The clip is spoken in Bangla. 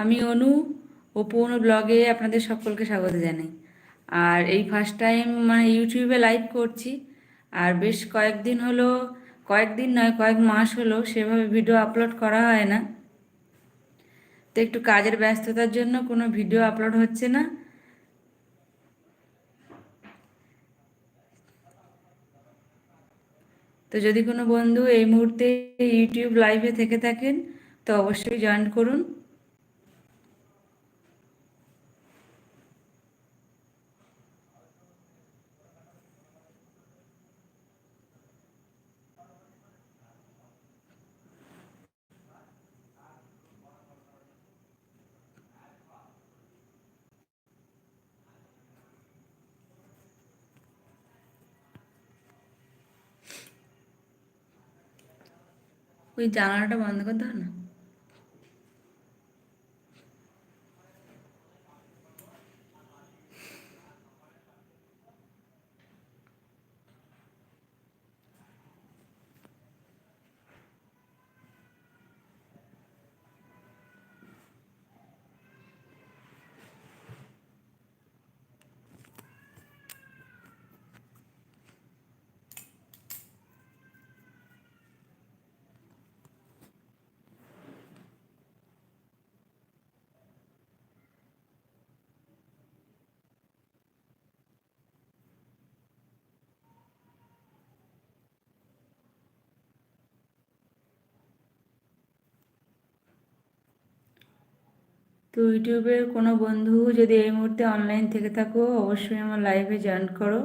আমি অনু ও পৌন ব্লগে আপনাদের সকলকে স্বাগত জানাই। আর এই ফার্স্ট টাইম মানে ইউটিউবে লাইভ করছি। আর বেশ কয়েকদিন হলো, কয়েকদিন নয়, কয়েক মাস হলো সেভাবে ভিডিও আপলোড করা হয় না। তো একটু কাজের ব্যস্ততার জন্য কোনো ভিডিও আপলোড হচ্ছে না। তো যদি কোনো বন্ধু এই মুহূর্তে ইউটিউব লাইভে থেকে থাকেন, তো অবশ্যই জয়েন করুন। ওই জানালাটা বন্ধ করতে হবে না। তো ইউটিউবের কোনো বন্ধু যদি এই মুহূর্তে অনলাইন থেকে থাকো, অবশ্যই আমার লাইভে জয়েন করো।